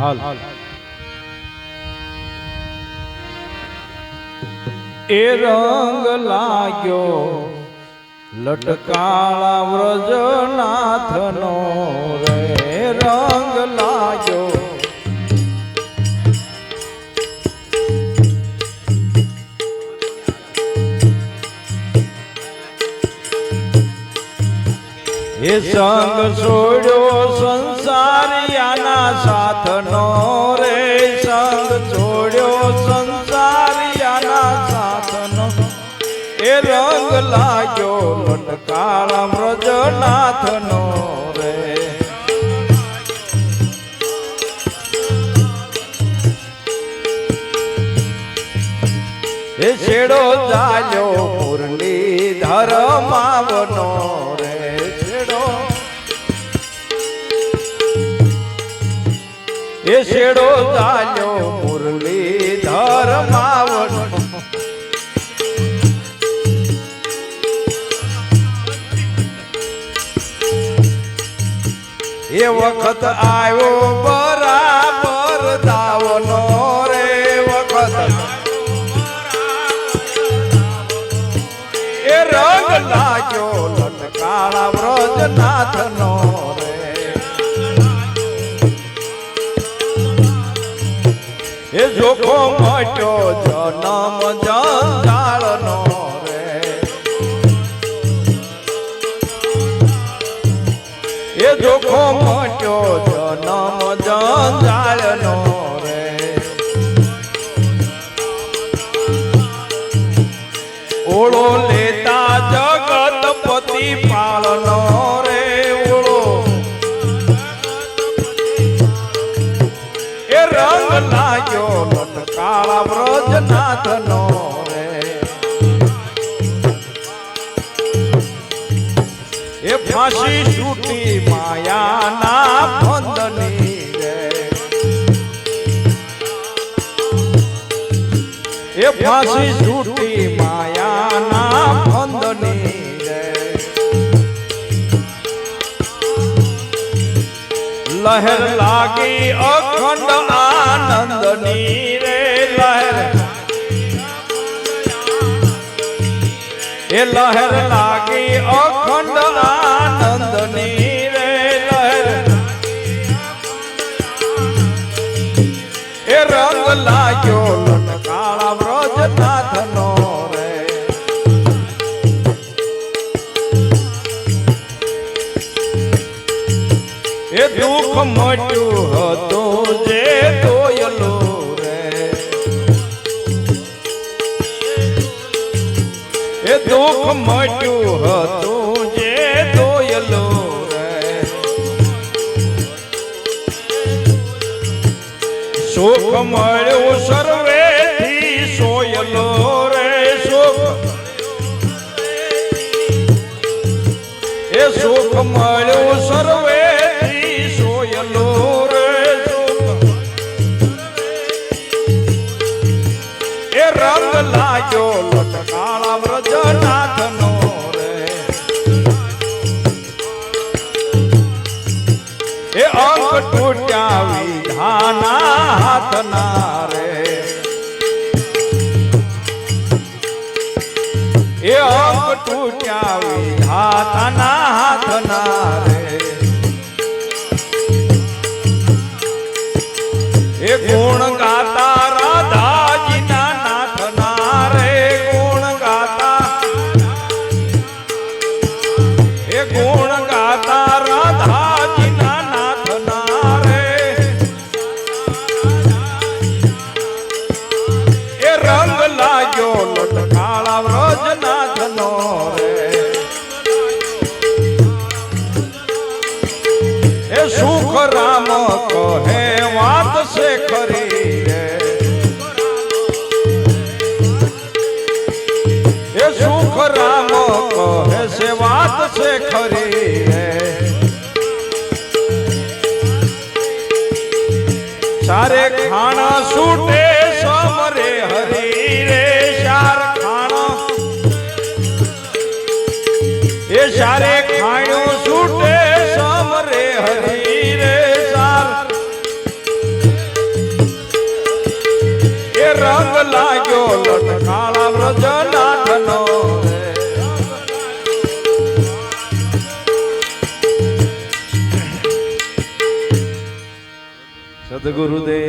હાલ. એ રંગ લાગ્યો લટકાળા વ્રજનાથનો. એ સંગ છોડ્યો સંસારિયાના સાથનો રે. સંગ છોડ્યો સંસારિયાના સાથનો. એ રંગ લાગ્યો લટકાળા વ્રજનાથનો રે. એ છેડો ચાલ્યો મુરલીધર માવનો છેડો ચાલ્યો મુરલીધર માવનો એ વખત આવ્યો બરાબર દાવનો રે, વખત. એ રંગ લાગ્યો લટકાળા વ્રજનાથનો. મોટો મટ્યો જનમ જંજાળનો રે. એ જોખો મોટો જનમ વ્રજનાથનો રે. એ ફાંસી છૂટી માયાના બંધની રે. એ ફાંસી છૂટી માયાના રે. લહેર લાગી અખંડ લહેર લાગી અખંડ આનંદની રે લહેર એ રંગ લાગ્યો લટકાળા એ દુઃખ મટ્યું હતું દુઃખ મટ્યું હતું જે દોયલો સુખ મળ્યું સર્વેથી સોયલો રે સુખ. એ સુખ મળ્યું સર્વેથી સોયલો રે સુખ. એ રંગ લાગ્યો લટકાળા હાથના રે. એ અંક તૂટ્યા હાથના એ સુખ રામ કહે? વાત છે ખરી એ સુખ રામ કહે છે? વાત છે ખરી સારે ખાણા છૂટે સદગુરુદેવની